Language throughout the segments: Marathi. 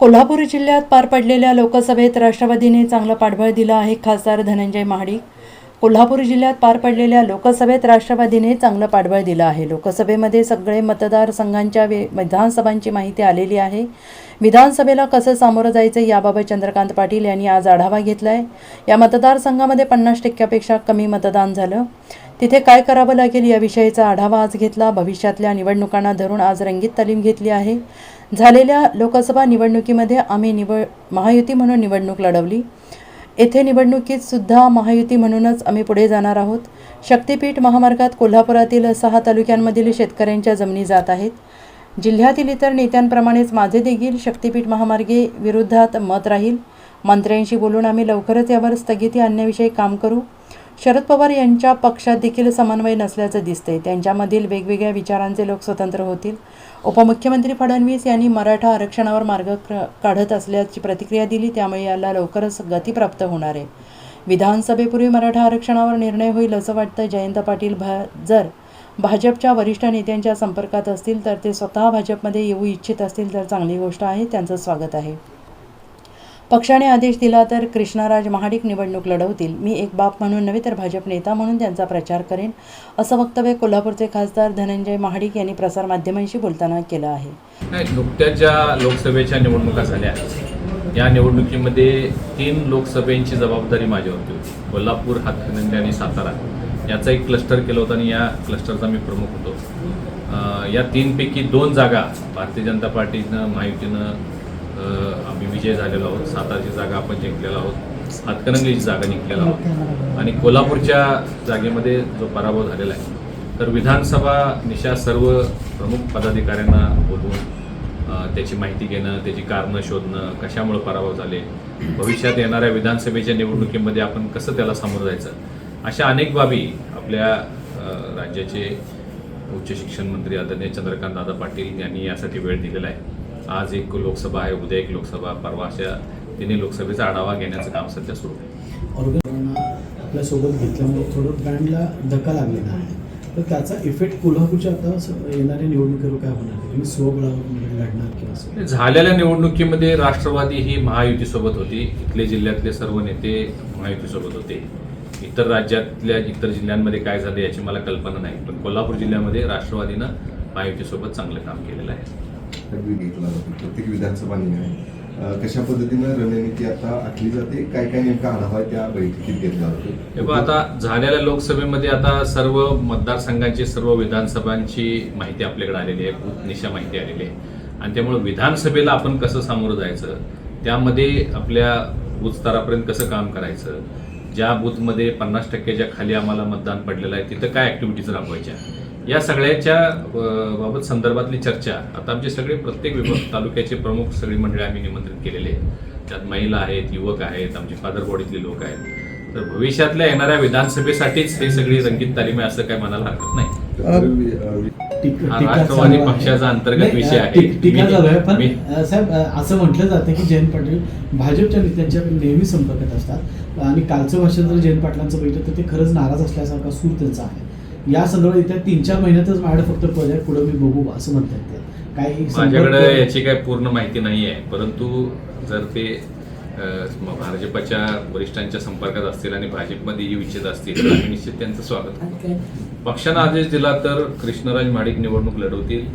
कोल्हापूर जिल्ह्यात पार पडलेल्या लोकसभेत राष्ट्रवादीने चांगलं पाठबळ दिलं आहे खासदार धनंजय महाडिक. कोल्हापूर जिल्ह्यात पार पडलेल्या लोकसभेत राष्ट्रवादीने चांगलं पाठबळ दिलं आहे. लोकसभेमध्ये सगळे मतदारसंघांच्या वे विधानसभांची माहिती आलेली आहे. विधानसभेला कसं सामोरं जायचं याबाबत चंद्रकांत पाटील यांनी आज आढावा घेतला आहे या मतदारसंघामध्ये पन्नास टक्क्यापेक्षा कमी मतदान झालं. तिथे काय करावं लागेल याविषयीचा आढावा आज घेतला. भविष्यातल्या निवडणुकांना धरून आज रंगीत तालीम घेतली आहे. झालेल्या लोकसभा निवडणुकीमध्ये आम्ही निवड महायुती म्हणून निवडणूक लढवली. येथे निवडणुकीत सुद्धा महायुती म्हणूनच आम्ही पुढे जाणार आहोत. शक्तीपीठ महामार्गात कोल्हापुरातील सहा तालुक्यांमधील शेतकऱ्यांच्या जमिनी जात आहेत. जिल्ह्यातील इतर नेत्यांप्रमाणेच माझे देखील शक्तीपीठ महामार्गे विरोधात मत राहील. मंत्र्यांशी बोलून आम्ही लवकरच यावर स्थगिती आणण्याविषयी काम करू. शरद पवार यांच्या पक्षात देखील समन्वय नसल्याचं दिसतंय. त्यांच्यामधील वेगवेगळ्या विचारांचे लोक स्वतंत्र होतील. उपमुख्यमंत्री फडणवीस यांनी मराठा आरक्षणावर मार्ग काढत असल्याची प्रतिक्रिया दिली त्यामुळे याला लवकरच गती प्राप्त होणार आहे. विधानसभेपूर्वी मराठा आरक्षणावर निर्णय होईल असं वाटतं जयंत पाटील. भा जर भाजपच्या वरिष्ठ नेत्यांच्या संपर्कात असतील तर ते स्वतः भाजपमध्ये येऊ इच्छित असतील तर चांगली गोष्ट आहे. त्यांचं स्वागत आहे. पक्षाने आदेश दिला तर कृष्णाराज महाडिक निवडणूक लढवतील. मी एक बाप म्हणून नव्हे तर भाजप नेता म्हणून त्यांचा प्रचार करेन असं वक्तव्य कोल्हापूरचे खासदार धनंजय महाडिक यांनी प्रसारमाध्यमांशी बोलताना केलं आहे. नुकत्याच ज्या लोकसभेच्या निवडणुका झाल्या. या निवडणुकीमध्ये तीन लोकसभेची जबाबदारी माझ्यावरती होती. कोल्हापूर हातकणंगले आणि सातारा. याचा एक क्लस्टर केला होता आणि या क्लस्टरचा मी प्रमुख होतो. या तीनपैकी दोन जागा भारतीय जनता पार्टीनं महायुतीनं आम्ही विजय झालेलो आहोत. सातारची जागा आपण जिंकलेलो आहोत. हातकणंगलीची जागा जिंकलेलो आहोत. आणि कोल्हापूरच्या जागेमध्ये जो पराभव झालेला आहे तर विधानसभा निशा सर्व प्रमुख पदाधिकाऱ्यांना बोलवून त्याची माहिती घेणं त्याची कारणं शोधणं कशामुळे पराभव झाले भविष्यात येणाऱ्या विधानसभेच्या निवडणुकीमध्ये आपण कसं त्याला सामोरं जायचं अशा अनेक बाबी आपल्या राज्याचे उच्च शिक्षण मंत्री आदरणीय चंद्रकांत दादा पाटील यांनी यासाठी वेळ दिलेला आहे. आज एक लोकसभा आहे उद्या एक लोकसभा परवा अशा तिन्ही लोकसभेचा आढावा घेण्याचं काम सध्या सुरू आहे. आपल्यासोबत घेतल्यामुळे थोडं ब्रँडला धक्का लागलेला आहे. तर त्याचा इफेक्ट कोल्हापूरच्या आता येणाऱ्या निवडणुकीवर काय होणार तुम्ही स्वबळावर लढणार किंवा असं? झालेल्या निवडणुकीमध्ये राष्ट्रवादी ही महायुतीसोबत होती. इथले जिल्ह्यातले सर्व नेते महायुतीसोबत होते. इतर राज्यातल्या इतर जिल्ह्यांमध्ये काय झालं याची मला कल्पना नाही. पण कोल्हापूर जिल्ह्यामध्ये राष्ट्रवादीनं महायुतीसोबत चांगलं काम केलेलं आहे. अगदी घेतला जातो. प्रत्येक विधानसभा निर्णय कशा पद्धतीनं रणनीती आता आखली जाते? काय काय नेमका आढावा त्या बैठकीत घेतला जातो? आता झालेल्या लोकसभेमध्ये आता सर्व मतदारसंघांची सर्व विधानसभांची माहिती आपल्याकडे आलेली आहे. निशा माहिती आलेली आहे. आणि त्यामुळे विधानसभेला आपण कसं सामोरं जायचं? त्यामध्ये आपल्या बूथ स्तरापर्यंत कसं काम करायचं? ज्या बूथमध्ये पन्नास टक्क्याच्या खाली आम्हाला मतदान पडलेलं आहे तिथं काय ॲक्टिव्हिटीज राबवायच्या? या सगळ्याच्या बाबत संदर्भातली चर्चा. आता आमचे सगळे प्रत्येक विभाग तालुक्याचे प्रमुख सगळी मंडळी आम्ही निमंत्रित केलेले आहेत. त्यात महिला आहेत युवक आहेत आमचे फादर बॉडीतले लोक आहेत. तर भविष्यातल्या येणाऱ्या विधानसभेसाठीच हे सगळी रंगीत तालीम आहे असं काय म्हणायला हरकत नाही. राष्ट्रवादी. पक्षाचा अंतर्गत विषय आहे. पण साहेब असं म्हटलं जातं की जयंत पाटील भाजपच्या नेत्यांच्या नेहमी संपर्कात असतात. आणि कालचं भाषण जर जयंत पाटलांचं बघितलं तर ते खरंच नाराज असल्यासारखा सूर त्यांचा आहे. या संदर्भात येत्या तीन चार महिन्यातच माझ्याकडे फक्त पद आहे पुढे मी बघू असं म्हणतात ते. काही माझ्याकडे याची काही पूर्ण माहिती नाही आहे परंतु जर ते भाजपच्या वरिष्ठांच्या संपर्कात असतील आणि भाजपमध्ये येऊ इच्छित असतील तर आम्ही निश्चित त्यांचं स्वागत पक्षानं आदेश दिला तर कृष्णराज महाडिक निवडणूक लढवतील.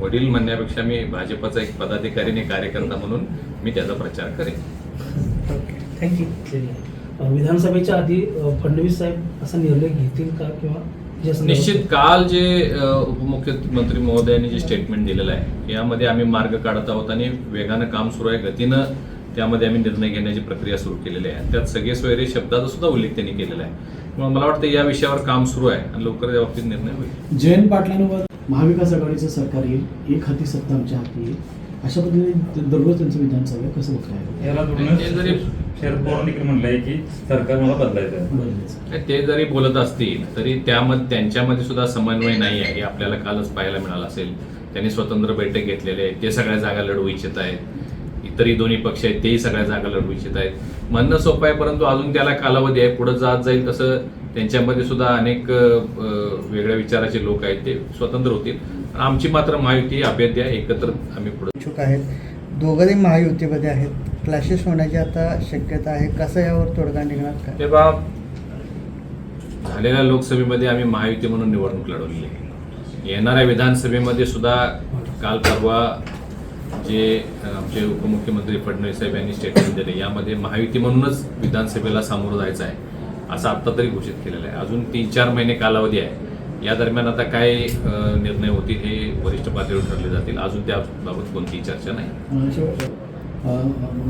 वडील म्हणण्यापेक्षा मी भाजपचा एक पदाधिकारी आणि कार्यकर्ता म्हणून मी त्याचा प्रचार करेन. थँक्यू विधानसभेच्या आधी फडणवीस साहेब असा निर्णय घेतील का किंवा निश्चित काल जे उपमुख्यमंत्री महोदयांनी जे स्टेटमेंट दिलेलं आहे यामध्ये आम्ही मार्ग काढत आहोत आणि वेगानं काम सुरू आहे. गतीनं त्यामध्ये आम्ही निर्णय घेण्याची प्रक्रिया सुरू केलेली आहे. त्यात सगळे सोयरे शब्दाचा सुद्धा उल्लेख त्यांनी केलेला आहे. मला वाटतं या विषयावर काम सुरू आहे आणि लवकर त्या बाबतीत निर्णय होईल. जयंत पाटलांवर महाविकास आघाडीचं सरकार येईल एक हाती सत्ता आमच्या हाती येईल. अशा पद्धतीने दररोज त्यांचं विधान चालू आहे कसं बघताय? याला ते जरी- शरद पवारांनी देखील म्हणलंय की सरकार मला बदलायचं आहे बदलायचं ते जरी बोलत असतील तरी त्यामध्ये त्यांच्यामध्ये सुद्धा समन्वय नाही आहे. हे आपल्याला कालच पाहायला मिळालं असेल. त्यांनी स्वतंत्र बैठक घेतलेली आहे. ते सगळ्या जागा लढवू इच्छित आहेत. इतरही दोन्ही पक्ष आहेत तेही सगळ्या जागा लढवू इच्छित आहेत. म्हणणं सोपं आहे परंतु अजून त्याला कालावधी आहे. पुढे जात जाईल तसं त्यांच्यामध्ये सुद्धा अनेक अ, वेगळ्या विचाराचे लोक आहेत. ते स्वतंत्र होतील. आमची मात्र महायुती अभेद्य आहे एकत्र आम्ही पुढे इच्छुक आहेत. दोघंही महायुतीमध्ये आहेत. क्लॅशेस होण्याची आता शक्यता आहे. कसं यावर तोडगा निघणार काय? ते बा झालेल्या लोकसभेमध्ये आम्ही महायुती म्हणून निवडणूक लढवलेली आहे. येणाऱ्या विधानसभेमध्ये सुद्धा काल परवा जे आमचे उपमुख्यमंत्री फडणवीस साहेब यांनी स्टेटमेंट दिले. यामध्ये महायुती म्हणूनच विधानसभेला सामोरं जायचं आहे असं आत्ता तरी घोषित केलेलं आहे. अजून तीन चार महिने कालावधी आहे. या दरम्यान आता काय निर्णय होतील हे वरिष्ठ पातळीवर ठरले जातील. अजून त्याबाबत कोणतीही चर्चा नाही.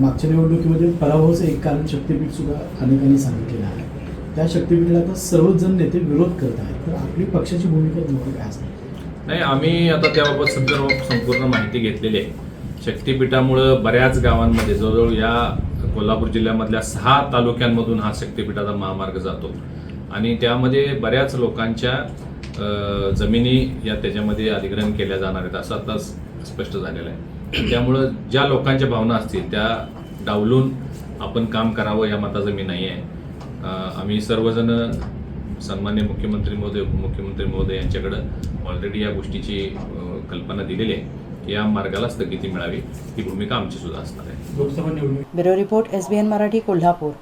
मागच्या निवडणुकीमध्ये पराभवाचं एक कारण शक्तीपीठ सुद्धा अनेकांनी सांगितलेलं आहे. त्या शक्तीपीठाला आता सर्वच जण नेते विरोध करत आहेत. तर आपली पक्षाची भूमिका नेमकी काय असते नाही आम्ही आता त्याबाबत संदर्भ संपूर्ण माहिती घेतलेली आहे. शक्तिपीठामुळं बऱ्याच गावांमध्ये जवळजवळ या कोल्हापूर जिल्ह्यामधल्या सहा तालुक्यांमधून हा शक्तिपीठाचा महामार्ग जातो. आणि त्यामध्ये बऱ्याच लोकांच्या जमिनी या त्याच्यामध्ये अधिग्रहण केल्या जाणार आहेत असं आता स्पष्ट झालेलं आहे. त्यामुळं ज्या लोकांच्या भावना असतील त्या डावलून आपण काम करावं या मताचं मी नाही आहे. आम्ही सर्वजण सन्मान्य मुख्यमंत्री महोदय उपमुख्यमंत्री महोदय यांच्याकडं ऑलरेडी या गोष्टीची कल्पना दिलेली आहे की या मार्गाला स्थगिती मिळावी ही भूमिका आमची सुद्धा असणार आहे. लोकसभा निवडणूक bureau report S B N Marathi Kolhapur.